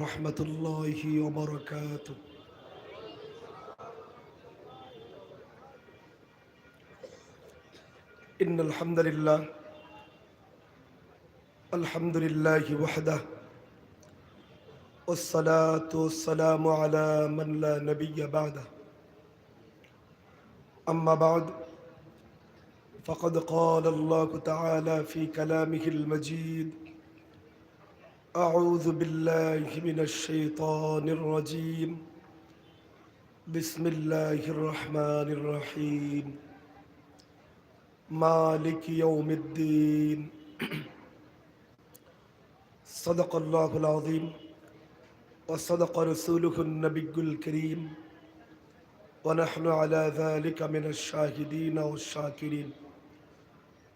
ورحمة الله وبركاته. إن الحمد لله الحمد لله وحده والصلاة والسلام على من لا نبي بعده. أما بعد فقد قال الله تعالى في كلامه المجيد أعوذ بالله من الشيطان الرجيم. بسم الله الرحمن الرحيم. مالك يوم الدين. صدق الله العظيم. وصدق رسوله النبي الكريم. ونحن على ذلك من الشاهدين والشاكرين.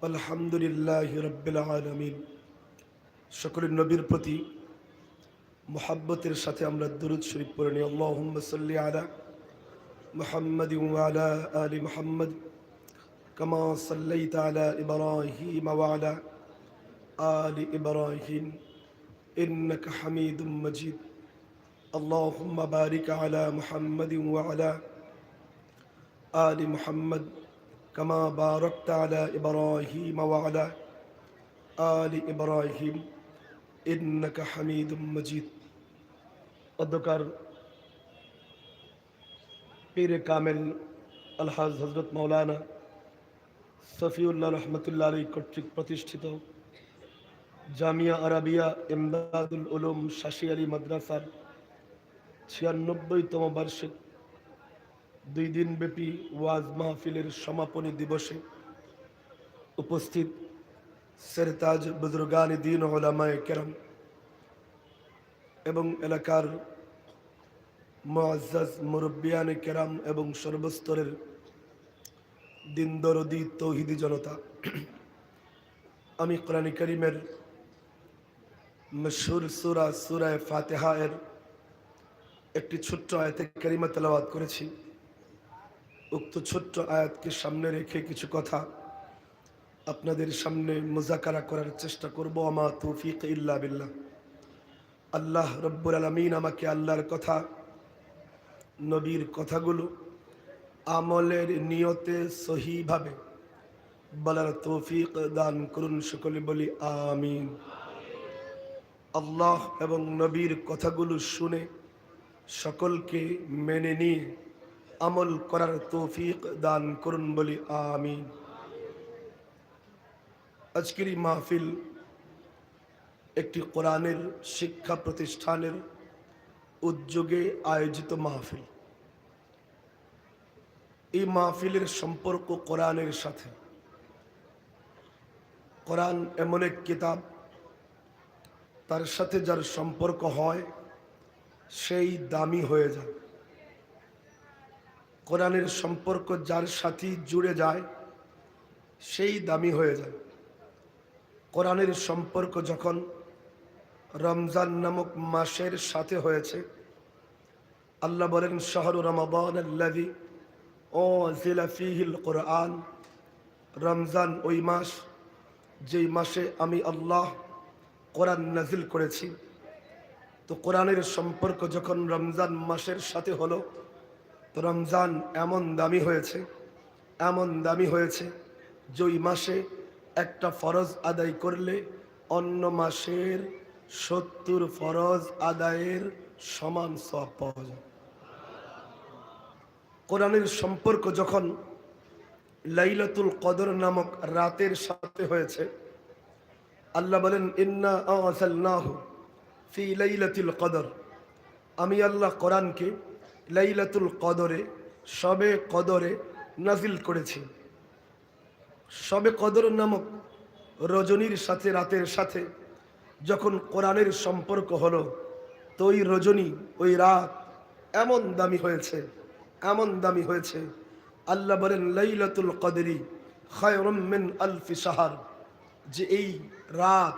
والحمد لله رب العالمين. সকলের নবীর প্রতি মোহাব্বতের সাথে আমরা দুরুদ শরীফ পড়ে নিই আল্লাহুম্মা সাল্লি আলা মুহাম্মাদ ওয়া আলি মুহাম্মাদ কামা সাল্লাইতা আলা ইব্রাহিম ওয়া আলা আলি ইব্রাহিম ইন্নাকা হামিদুম মাজিদ اللهم بارك على محمد وعلى آل محمد كما باركت على إبراهيم وعلى آل إبراهيم ইন্নাকা হামিদুম মজিদ। অধ্যকার পীরে কামেল আলহাজ হজরত মৌলানা সফিউল্লাহ রহমতুল্লাহ আলী কর্তৃক প্রতিষ্ঠিত জামিয়া আরাবিয়া ইমদাদুল উলুম শাসি আলী মাদ্রাসার ছিয়ানব্বইতম বার্ষিক দুই দিনব্যাপী ওয়াজ মাহফিলের সমাপনী দিবসে উপস্থিত সেরতাজ বুজুর্গান দিন ওলামায় কেরাম এবং এলাকার মুআজ্জাজ মুরব্বিয়ান কেরাম এবং সর্বস্তরের দিন দরদি তৌহিদি জনতা। আমি কোরআন করিমের মশহুর সুরা সুরায় ফাতেহা এর একটি ছোট্ট আয়াতে করিমা তেলাওয়াত করেছি। উক্ত ছোট্ট আয়াতকে সামনে রেখে কিছু কথা আপনাদের সামনে মোজাকারা করার চেষ্টা করব, আমা তৌফিক ইল্লা বিল্লাহ। আল্লাহ রব্বুল আলমিন আমাকে আল্লাহর কথা, নবীর কথাগুলো আমলের নিয়তে সহিভাবে বলার তৌফিক দান করুন সকলে বলি আমিন। আল্লাহ এবং নবীর কথাগুলো শুনে সকলকে মেনে নিয়ে আমল করার তৌফিক দান করুন বলি আমিন। আজকের এই মাহফিল একটি কোরআনের শিক্ষা প্রতিষ্ঠানের উদ্যোগে আয়োজিত মাহফিল। এই মাহফিলের সম্পর্ক কোরআনের সাথে। কোরআন এমন এক কিতাব, তার সাথে যার সম্পর্ক হয়, সেই দামি হয়ে যায়। কোরআনের সম্পর্ক যার সাথে জুড়ে যায়, সেই দামি হয়ে যায়। কোরআনের সম্পর্ক যখন রমজান নামক মাসের সাথে হয়েছে, আল্লাহ বলেন, শহর রমাবান ও ফিহিল কোরআন। রমজান ওই মাস, যেই মাসে আমি আল্লাহ কোরআন নাজিল করেছি। তো কোরআনের সম্পর্ক যখন রমজান মাসের সাথে হলো, তো রমজান এমন দামি হয়েছে, এমন দামি হয়েছে যে ওই মাসে একটা ফরজ আদায় করলে অন্য মাসের সত্তর ফরজ আদায়ের সমান সব পাওয়া যায়। কোরআনের সম্পর্ক যখন লাইলাতুল কদর নামক রাতের সাথে হয়েছে, আল্লাহ বলেন, ইন্না আসাল্লাহু ফি লাইলাতুল কদর। আমি আল্লাহ কোরআনকে লাইলাতুল কদরে, সবে কদরে নাজিল করেছি। সবে কদর নামক রজনীর সাথে, রাতের সাথে যখন কোরআনের সম্পর্ক হলো, তো ওই রজনী ওই রাত এমন দামি হয়েছে, এমন দামি হয়েছে। আল্লাহ বলেন, লাইলাতুল কদরি খায়রমিন আলফি সাহার যে এই রাত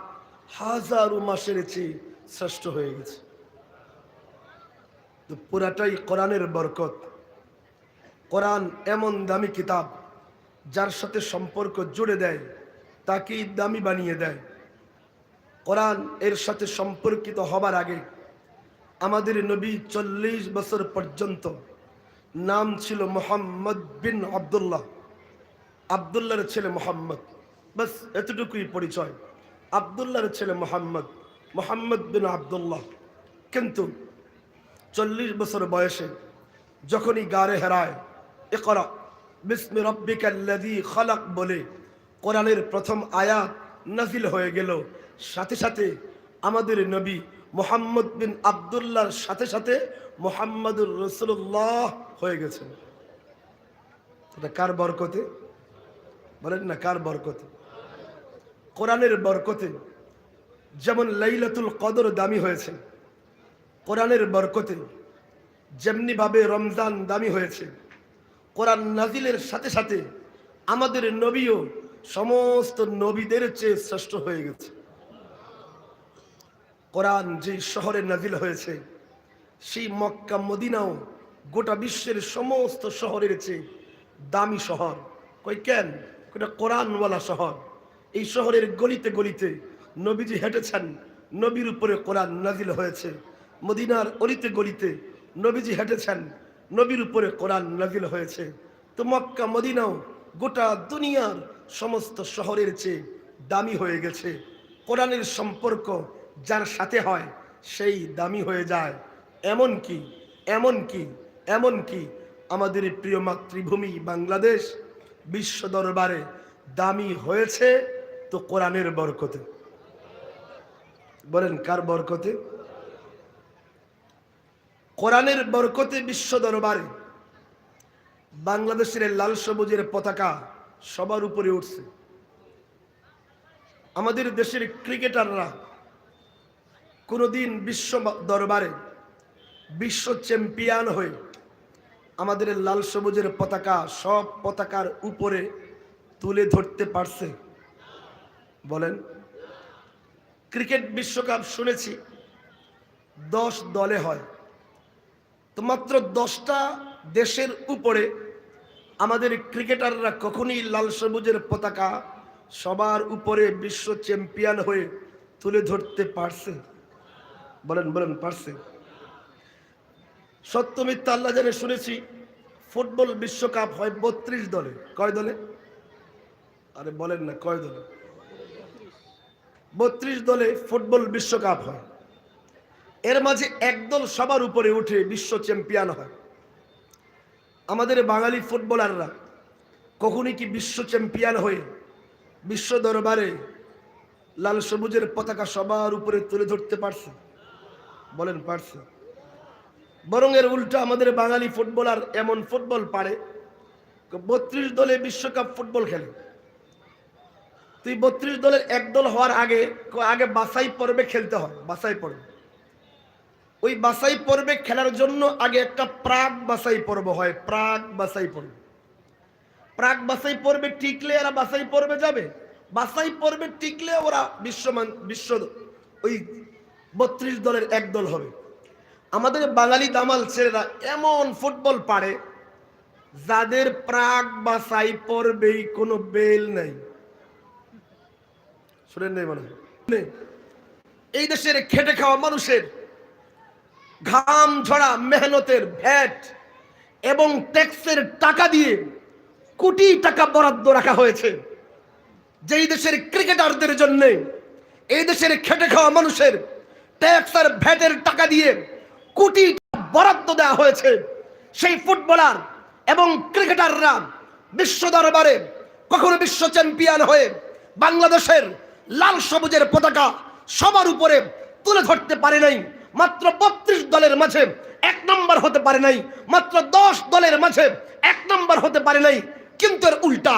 হাজারো মাসের চেয়ে শ্রেষ্ঠ হয়ে গেছে। তো পুরাটাই কোরআনের বরকত। কোরআন এমন দামি কিতাব যার সাথে সম্পর্ক জুড়ে দেয় তাকেই দামি বানিয়ে দেয়। কোরআন এর সাথে সম্পর্কিত হবার আগে আমাদের নবী চল্লিশ বছর পর্যন্ত নাম ছিল মোহাম্মদ বিন আবদুল্লাহ। আবদুল্লাহর ছেলে মোহাম্মদ। বাস, এতটুকুই পরিচয়। আবদুল্লাহর ছেলে মোহাম্মদ মোহাম্মদ বিন আবদুল্লাহ। কিন্তু চল্লিশ বছর বয়সে যখনই গারে হেরায় এ করা বিস্মি রব্বিকাল্লাযী খালাক বলে কোরআনের প্রথম আয়াত নাজিল হয়ে গেল। সাথে সাথে আমাদের নবী মোহাম্মদ বিন আবদুল্লাহর সাথে সাথে মোহাম্মদুর রসুল্লাহ হয়ে গেছেন। এটা কার বরকতে? বলেন না কার বরকতে? কোরআনের বরকতে যেমন লাইলাতুল কদর দামি হয়েছে, কোরআনের বরকতে যেমনিভাবে রমজান দামি হয়েছে কোরআন নাজিলের সাথে সাথে আমাদের নবীও সমস্ত নবীদের চেয়ে শ্রেষ্ঠ হয়ে গেছে। কোরআন যে শহরে নাজিল হয়েছে, সেই মক্কা, মদিনাও গোটা বিশ্বের সমস্ত শহরের চেয়ে দামি শহর। কই কেন? এটা কোরআনওয়ালা শহর। এই শহরের গলিতে গলিতে নবীজি হেঁটেছেন, নবীর উপরে কোরআন নাজিল হয়েছে। মদিনার অলিতে গলিতে নবীজি হেঁটেছেন নবীর উপরে কোরআন নাজিল হয়েছে। তো মক্কা, মদিনাও গোটা দুনিয়ার সমস্ত শহরের চেয়ে দামি হয়ে গেছে। কোরআনের সম্পর্ক যার সাথে হয়, সেই দামি হয়ে যায়। এমন কি এমন কি এমন কি আমাদের প্রিয় মাতৃভূমি বাংলাদেশ বিশ্ব দরবারে দামি হয়েছে তো কোরআনের বরকতে। বলেন কার বরকতে? কোরআনের বরকতে বিশ্ব দরবারে বাংলাদেশের লাল সবুজের পতাকা সবার উপরে উঠছে। আমাদের দেশের ক্রিকেটাররা কোনোদিন বিশ্ব দরবারে বিশ্ব চ্যাম্পিয়ন হয়ে আমাদের লাল সবুজের পতাকা সব পতাকার উপরে তুলে ধরতে পারছে। বলেন, ক্রিকেট বিশ্বকাপ শুনেছি, দশ দলে হয়। তো মাত্র দশটা দেশের উপরে আমাদের ক্রিকেটাররা কখনই লাল সবুজের পতাকা সবার উপরে বিশ্ব চ্যাম্পিয়ন হয়ে তুলে ধরতে পারছে। বলেন বলেন, পারছে। সত্য মিথ্যা আল্লাহ জানে, শুনেছি ফুটবল বিশ্বকাপ হয় বত্রিশ দলে। কয় দলে? আরে বলেন না, কয় দলে? বত্রিশ দলে ফুটবল বিশ্বকাপ হয়। এর মাঝে একদল সবার উপরে উঠে বিশ্ব চ্যাম্পিয়ন হয়। আমাদের বাঙালি ফুটবলাররা কখনই কি বিশ্ব চ্যাম্পিয়ন হয়ে বিশ্ব দরবারে লাল সবুজের পতাকা সবার উপরে তুলে ধরতে পারছে? বলেন, পারছে। বরং এর উল্টা আমাদের বাঙালি ফুটবলার এমন ফুটবল পারে, বত্রিশ দলে বিশ্বকাপ ফুটবল খেলে। তুই বত্রিশ দলের এক দল হওয়ার আগে আগে বাসাই পর্বে খেলতে হয় বাসাই পর্বে। ওই বাসাই পর্বে খেলার জন্য আগে একটা প্রাক বাসাই পর্ব হয়, প্রাক বাসাই পর্ব। প্রাক বাসাই পর্বে টিকলে এরা বাসাই পর্বে যাবে বাসাই পর্বে টিকলে ওরা বিশ্বমান, বিশ্ব ওই বত্রিশ দলের এক দল হবে। আমাদের বাঙালি দামাল ছেলেরা এমন ফুটবল পারে যাদের প্রাক বাসাই পর্বেই কোনো বেল নাই। শুনেন নেই মনে? এই দেশের খেটে খাওয়া মানুষের ঘাম ঝরা মেহনতের ভ্যাট এবং ট্যাক্সের টাকা দিয়ে কোটি টাকা বরাদ্দ রাখা হয়েছে। যেই দেশের ক্রিকেটারদের জন্য, এই দেশের খেটে খাওয়া মানুষের ট্যাক্স আর ভ্যাটের টাকা দিয়ে কোটি বরাদ্দ দেওয়া হয়েছে, সেই ফুটবলার এবং ক্রিকেটাররা বিশ্ব দরবারে কখনো বিশ্ব চ্যাম্পিয়ন হয়ে বাংলাদেশের লাল সবুজের পতাকা সবার উপরে তুলে ধরতে পারে নাই। মাত্র বত্রিশ দলের মাঝে এক নম্বর হতে পারে নাই, মাত্র দশ দলের মাঝে এক নম্বর হতে পারে নাই। কিন্তু এর উল্টা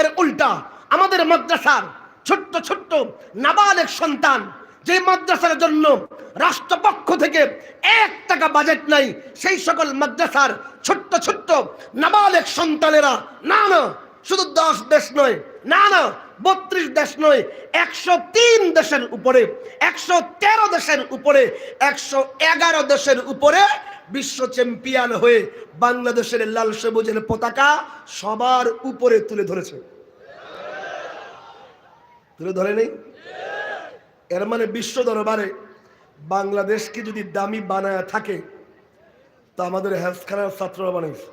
এর উল্টা। আমাদের মাদ্রাসার ছোট্ট ছোট্ট নাবালেক সন্তান, যে মাদ্রাসার জন্য রাষ্ট্রপক্ষ থেকে এক টাকা বাজেট নাই, সেই সকল মাদ্রাসার ছোট্ট ছোট্ট নাবালেক সন্তানেরা, না না, শুধু দশ দেশ নয়, না না বত্রিশ দেশ নয়, একশো তিন দেশের উপরে, একশো তেরো দেশের উপরে, একশো এগারো দেশের উপরে বিশ্ব চ্যাম্পিয়ন হয়ে বাংলাদেশের লাল সবুজের পতাকা সবার উপরে তুলে ধরেছে। তুলে ধরে নেই? এর মানে বিশ্ব দরবারে বাংলাদেশকে যদি দামি বানায় থাকে, তা আমাদের হেলথখানার ছাত্ররা বানাইছে।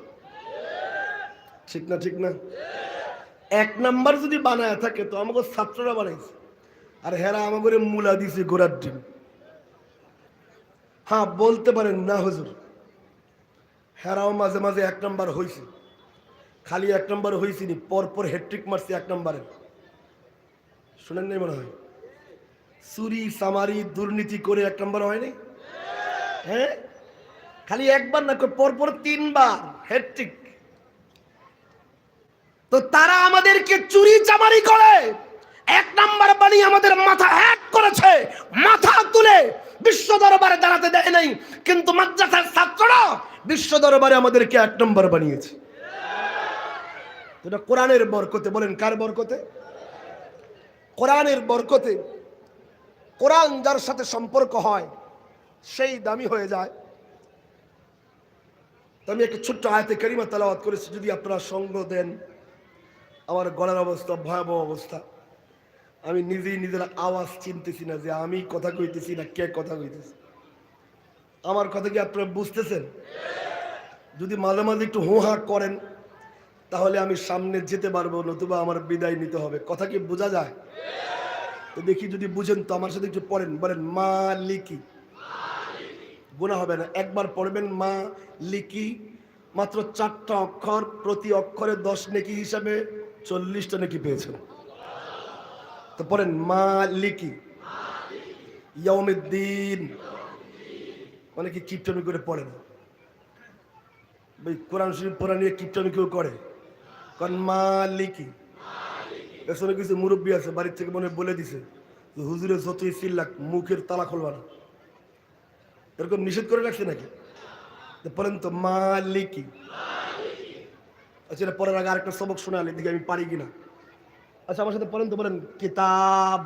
ঠিক না ঠিক না? এক নাম্বার যদি বানায় থাকে, তো আমাকে ছাত্ররা বানাইছে। আর হেরা আমাকে মূলা দিছে গোড়ার ডিম। হ্যাঁ বলতে পারেন না, হুজুর। হেরাও মাঝে মাঝে এক নাম্বার হয়েছে খালি এক নম্বর হয়েছিনি পরপর হ্যাট্রিক মারছি এক নম্বরে। শুনেন নাই মনে হয়? চুরি সামারি দুর্নীতি করে এক নম্বর হয়নি? হ্যাঁ? খালি একবার না পরপর তিনবার হ্যাট্রিক তো তারা আমাদেরকে চুরি চামারি করে। এক নাম্বার বানিয়ে আমাদের মাথা হ্যাক করেছে, মাথা তুলে বিশ্ব দরবারে দাঁড়াতে দেয় নাই। কিন্তু মাদ্রাসার ছাত্ররা বিশ্ব দরবারে আমাদেরকে এক নম্বর বানিয়েছে। এটা কোরআনের বরকতে, বলেন কার বরকতে? কোরআনের বরকতে কোরআন যার সাথে সম্পর্ক হয়, সেই দামি হয়ে যায়। তো আমি একটা ছোট্ট আয়তে কারিমা তালাওয়াত করেছি, যদি আপনারা সঙ্গ দেন। আমার গলার অবস্থা, ভয়াবহ অবস্থা। আমি নিজেই নিজের আওয়াজ চিনতেছি না যে আমি কথা কইতেছি না কে কথা কইতেছি। আমার কথা কি আপনারা বুঝতেছেন? যদি মাঝে মাঝে একটু হো হা করেন, তাহলে আমি সামনে যেতে পারব, নতুবা আমার বিদায় নিতে হবে। কথা কি বোঝা যায়? তো দেখি যদি বুঝেন তো আমার সাথে একটু পড়েন, বলেন মা লিকি গোনা হবে না। একবার পড়বেন মা লিকি মাত্র চারটা অক্ষর, প্রতি অক্ষরে দশ নেকি হিসাবে চল্লিশটা নাকি পেয়েছেন? তো পড়েন মা লিকি ইয়ৌমিদ্দিন অনেকে কিপটমি করে পড়েন। কোরআন শরীফ পড়া নিয়ে কিপটমি কেউ করে? কারণ মালিকি। পেছনে কিছু মুরব্বী আছে, বাড়ির থেকে মনে বলে দিছে হুজুরে, যতই চিল্লাক মুখের তালা খুলবা না। এরকম নিষেধ করে রাখছে নাকি? পড়েন তো, মালিকি। আচ্ছা এটা পড়ার আগে আরেকটা সবক শোনালে দিকে আমি পারি কিনা? আচ্ছা আমার সাথে পড়েন তো, বলেন, কিতাব।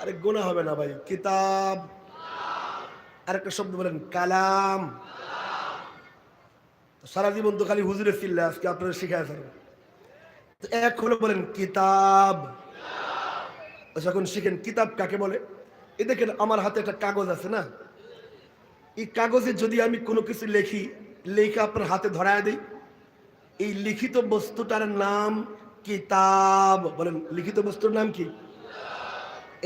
আরে, গোনা হবে না ভাই, কিতাব। আরেকটা শব্দ বলেন, কালাম। সারা জীবন তো খালি হুজুরে চিল্লা, আজকে আপনারা শিখায় থাকবেন এক হলো বলেন, কিতাব। আচ্ছা এখন শিখেন, কিতাব কাকে বলে? এই দেখেন, আমার হাতে একটা কাগজ আছে না? এই কাগজে যদি আমি কোনো কিছু লেখি, লেখা আপনার হাতে ধরায় দিই এই লিখিত বস্তুটার নাম কিতাব। বলেন, লিখিত বস্তুর নাম কি?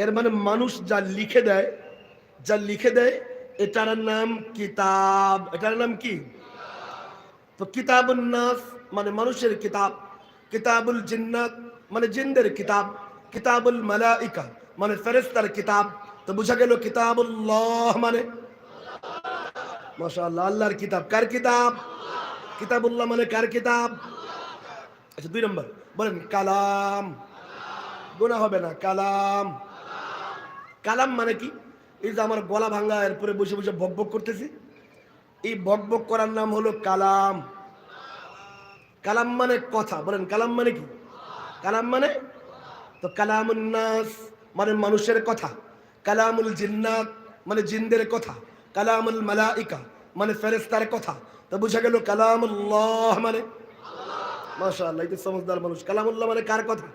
এর মানে মানুষ যা লিখে দেয়, যা লিখে দেয়, এটার নাম কিতাব। এটার নাম কি? তো কিতাবুল নাস মানে মানুষের কিতাব। কিতাবুল জিন্নাত মানে জিনদের কিতাব। কিতাবুল মালাইকা মানে ফেরেস্তার কিতাব। তো বুঝা গেল কিতাবুল্লাহ মানে? মাশাআল্লাহ, আল্লাহর কিতাব। কার কিতাব? কিতাবুল্লাহ মানে কার কিতাব? আচ্ছা দুই নম্বর। বলেন, কালাম। গোনা হবে না, কালাম। কালাম মানে কি? এই যে আমার গলা ভাঙ্গা এরপরে বসে বসে বক বক করতেছি। এই বক বক করার নাম হলো কালাম। কালাম মানে কথা। বলেন, কালাম মানে কি? কালাম মানে? তো কালামুল নাস মানে মানুষের কথা। কালামুল জিন্নাত মানে জিনদের কথা। কালামুল মালাইকা মানে ফেরেস্তার কথা। তো বুঝা গেল কালামুল্লাহ মানে? মাশাআল্লাহ তো সমজদার মানুষ। কালামুল্লাহ মানে কার কথা?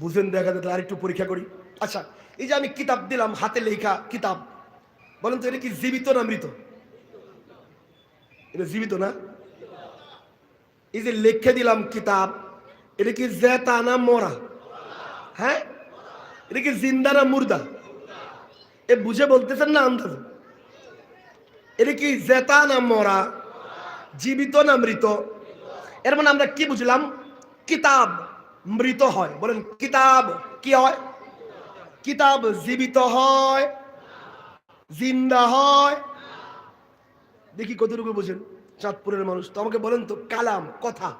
বুঝেন দেখা যেত আরেকটু পরীক্ষা করি। আচ্ছা এই যে আমি কিতাব দিলাম, হাতে লেখা কিতাব, বলেন তো এটা কি জীবিত না মৃত? এটা জীবিত না? এই যে লিখে দিলাম কিতাব, এটা কি জেতা না মরা? হ্যাঁ? এটা কি জিন্দা না মুর্দা? এ বুঝে বলতেছেন না আন্দাজ? এটা কি জেতা না মরা? জীবিত না মৃত? এর মানে আমরা কি বুঝলাম? কিতাব মৃত হয়। বলেন, কিতাব কি হয়? কিতাব জীবিত হয়, জিন্দা হয়। দেখি কতটুকু বুঝেন চাঁদপুরের মানুষ। তো আমাকে বলেন তো, কালাম, কথা।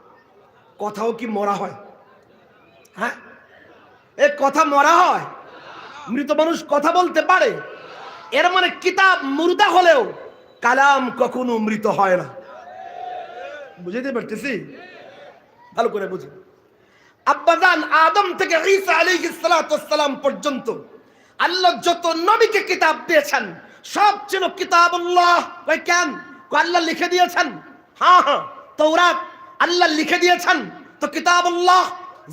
কথাও কি মরা হয়? হ্যাঁ? এ কথা মরা হয়? মৃত মানুষ কথা বলতে পারে। এর মানে কিতাব মুর্দা হলেও কালাম কখনো মৃত হয় না। বুঝাইতে পারতেছি? ভালো করে বুঝুন আব্বাজান আদম থেকে ঈসা আলাইহিস সালাতু সালাম পর্যন্ত আল্লাহ যত নবীকে কিতাব দিয়েছেন, সব ছিল কিতাবুল্লাহ। কই কেন? আল্লাহ লিখে দিয়েছেন? হ্যাঁ হ্যাঁ। তৌরাত আল্লাহ লিখে দিয়েছেন, তো কিতাবুল্লাহ।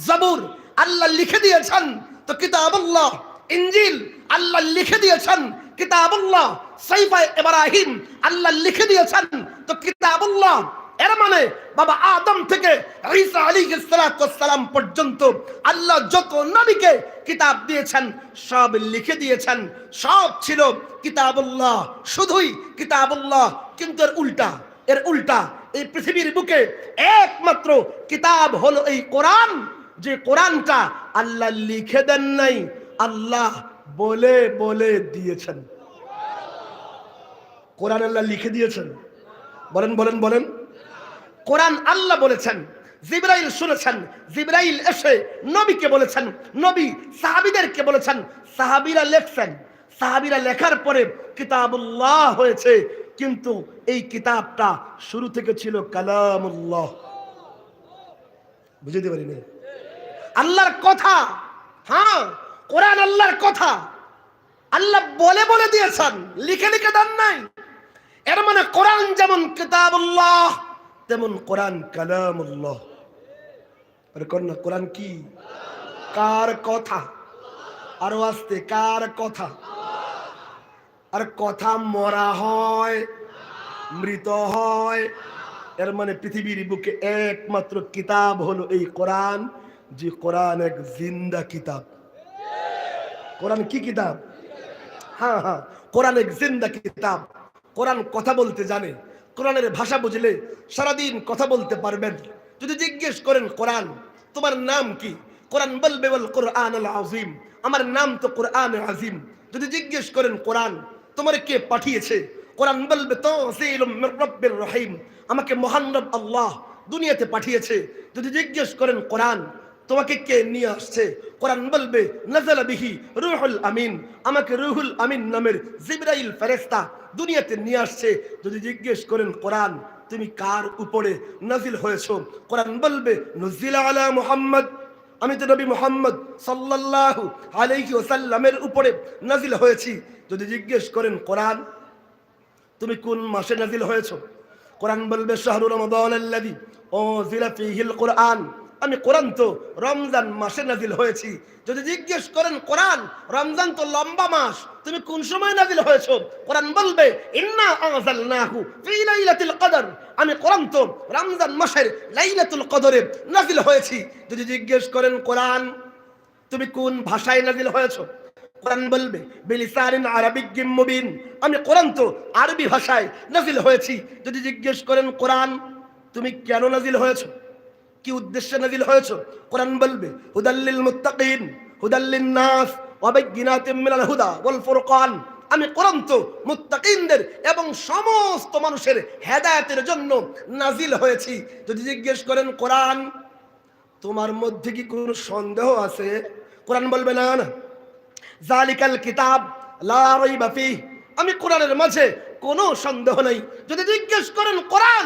জবুর আল্লাহ লিখে দিয়েছেন, তো কিতাবুল্লাহ। ইঞ্জিল আল্লাহ লিখে দিয়েছেন, কিতাবুল্লাহ। সাইফা ইব্রাহিম আল্লাহ লিখে দিয়েছেন, তো কিতাবুল্লাহ, এর মানে বাবা আদম থেকে ঈসা আলাইহিস সালাম পর্যন্ত আল্লাহ যত নবীকে কিতাব দিয়েছেন, সব লিখে দিয়েছেন, সব ছিল কিতাবুল্লাহ, শুধুই কিতাবুল্লাহ, কিন্তু এর উল্টা এর উল্টা, এই পৃথিবীর বুকে একমাত্র কিতাব হলো এই কোরআন, যে কোরআনটা আল্লাহ লিখে দেন নাই, আল্লাহ বলে বলে দিয়েছেন। কোরআন আল্লাহ লিখে দিয়েছেন। বলেন বলেন বলেন। কোরআন আল্লাহ বলেছেন, জিব্রাইল শুনেছেন, জিব্রাইল এসে নবীকে বলেছেন, নবী সাহাবিদেরকে বলেছেন, সাহাবিরা লেখছেন। সাহাবিরা লেখার পরে কিতাবুল্লাহ হয়েছে, কিন্তু এই কিতাবটা শুরু থেকে ছিল কালামুল্লাহ। বুঝতে পারিনি? আল্লাহর কথা হ্যাঁ কোরআন আল্লাহর কথা। আল্লাহ বলে বলে দিয়েছেন, লিখে লিখে দেন নাই। এর মানে কোরআন যেমন কিতাবুল্লাহ, তেমন কোরআন কালামুল্লাহ। না, কোরআন কি? কার কথা? আরও আসতে কার কথা? আর কথা মরা হয়, মৃত হয়। এর মানে পৃথিবীর বুকে একমাত্র কিতাব হলো এই কোরআন, যে কোরআন এক জিন্দা কিতাব। কোরআন কি কিতাব? হ্যাঁ হ্যাঁ কোরআন এক জিন্দা কিতাব। কোরআন কথা বলতে জানে, কোরআনের ভাষা বুঝলে সারাদিন কথা বলতে পারবেন। যদি জিজ্ঞেস করেন, কোরআন, তোমার নাম কি? কোরআন বলবে বল কোরআন আজিম আমার নাম তো কোরআন আজিম যদি জিজ্ঞেস করেন, কোরআন, তোমার কে পাঠিয়েছে? কোরআন বলবে তো রহিম। আমাকে মহান রব আল্লাহ দুনিয়াতে পাঠিয়েছে। যদি জিজ্ঞেস করেন, কোরআন, তোমাকে কে নিয়ে আসছে? রুহুল আমিন। আমাকে রুহুল আমিন নামের জিবরাইল দুনিয়াতে নিয়ে আসছে। যদি জিজ্ঞেস করেন, কোরআন, তুমি কার উপরে নাজিল হয়েছো? কোরআন বলবে নজিল আলা মুহাম্মদ। আমি তো নবী মোহাম্মদ সাল্লাল্লাহু আলাইহি ওয়াসাল্লামের উপরে নাজিল হয়েছি। যদি জিজ্ঞেস করেন, কোরআন, তুমি কোন মাসে নাজিল হয়েছো? কোরআন বলবে, শাহরু রমাদান আল্লাযী উনজিলা ফীহিল কোরআন। আমি কোরআন তো রমজান মাসে নাজিল হয়েছি। যদি জিজ্ঞেস করেন, কোরআন, রমজান তো লম্বা মাস, তুমি কোন সময় নাজিল হয়েছো? কোরআন বলবে, ইন্না আনজালনাহু ফি লাইলাতিল কদর। আমি কোরআন তো রমজান মাসের লাইলাতুল কদরে নাজিল হয়েছি। যদি জিজ্ঞেস করেন, কোরআন, তুমি কোন ভাষায় নাজিল হয়েছো? কোরআন বলবে, বিলিসানিন আরাবিয়্যিম মুবিন। আমি কোরআন তো আরবি ভাষায় নাজিল হয়েছি। যদি জিজ্ঞেস করেন, কোরআন, তুমি কেন নাজিল হয়েছো? কি উদ্দেশ্যে নাজিল হয়েছো? কোরআন বলবে হুদাল্লিল মুত্তাকিন হুদাল্লিন নাস ওয়াবাইয়িনাতিম মিনাল হুদা ওয়াল ফুরকান। আমি কোরআন তো মুত্তাকিনদের এবং সমস্ত মানুষের হেদায়েতের জন্য নাজিল হয়েছি। যদি জিজ্ঞেস করেন, কোরআন, তোমার মধ্যে কি কোনো সন্দেহ আছে? কোরআন বলবে, না না। জালিকাল কিতাব, লা রাইবা ফিহ। আমি কোরআনের মাঝে কোনো সন্দেহ নাই। যদি জিজ্ঞেস করেন, কোরআন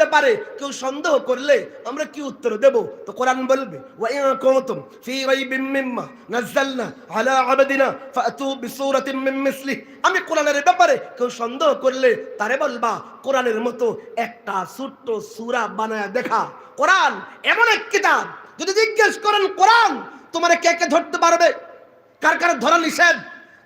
ব্যাপারে কেউ সন্দেহ করলে আমরা কি উত্তর দেব? তো কোরআন বলবে আমি কোরআনের ব্যাপারে কেউ সন্দেহ করলে তারে বলবা, কোরআনের মতো একটা ছোট্ট সূরা বানায় দেখা। কোরআন এমন এক কিতাব, যদি জিজ্ঞেস করেন, কোরআন, তোমারে কে কে ধরতে পারবে? কার কার ধরা নিষেধ?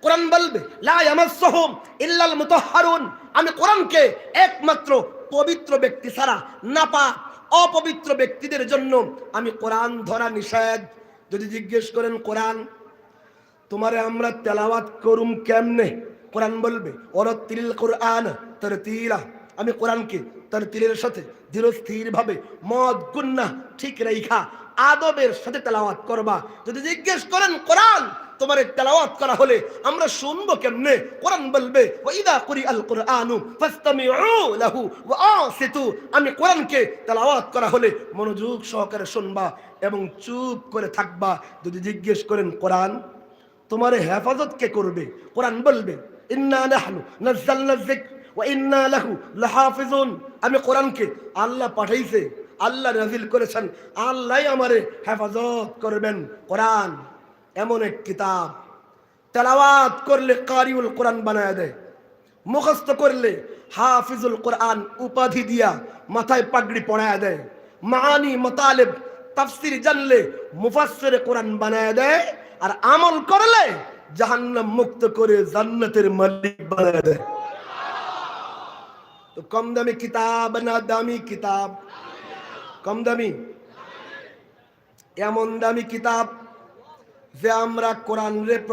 কোরআন বলবে, লা ইয়ামাসসুহুম ইল্লাল মুতাহহারুন আমি কোরআনকে একমাত্র পবিত্র ব্যক্তি ছাড়া নাপাক অপবিত্র ব্যক্তিদের জন্য আমি কোরআন ধরা নিষেধ। যদি জিজ্ঞেস করেন, কোরআন, তোমারে আমরা তেলাওয়াত করুম কেমনে? কোরআন বলবে অরতিল কোরআন তার তিলা আমি কোরআনকে তার তীরের সাথে ধীর স্থির ভাবে মদ, গুন্না ঠিক রেখা আদবের সাথে তেলাওয়াত করবা। যদি জিজ্ঞেস করেন, কোরআন তোমার তেলাওয়াত করা হলে আমরা শুনব কেমনে? কোরআন বলবে, ওয়াইদা কুরি আল কুরআনু ফাসতামিউ লাহু আমি কোরআনকে তেলাওয়াত করা হলে মনোযোগ সহকারে শুনবা এবং চুপ করে থাকবা। যদি জিজ্ঞেস করেন, কোরআন, তোমার হেফাজত কে করবে? কোরআন বলবে, ইন্না নাহনু নাযালনা যিকর ওয়া ইন্না লাহু লাহাফিজুন। আমি কোরআনকে আল্লাহ পাঠাইছে, আল্লাহ নাজিল করেছেন, আল্লাহই আমারে হেফাজত করবেন কোরআন। এমন এক কিতাব। তেলাওয়াত করলে কারিউল কোরআন বানায় দেয়। মুখস্থ করলে হাফিজুল কোরআন উপাধি দিয়া মাথায় পাগড়ি পড়ায় দেয়। মানি মতালেব তাফসির জানলে মুফাসসির কোরআন বানায় দেয় আর আমল করলে জাহান্নাম মুক্ত করে জান্নাতের মালিক বানায় দেয়। তো কম দামি কিতাব না দামি কিতাব? কম দামি? এমন দামি কিতাব যে আমরা কোরআন রে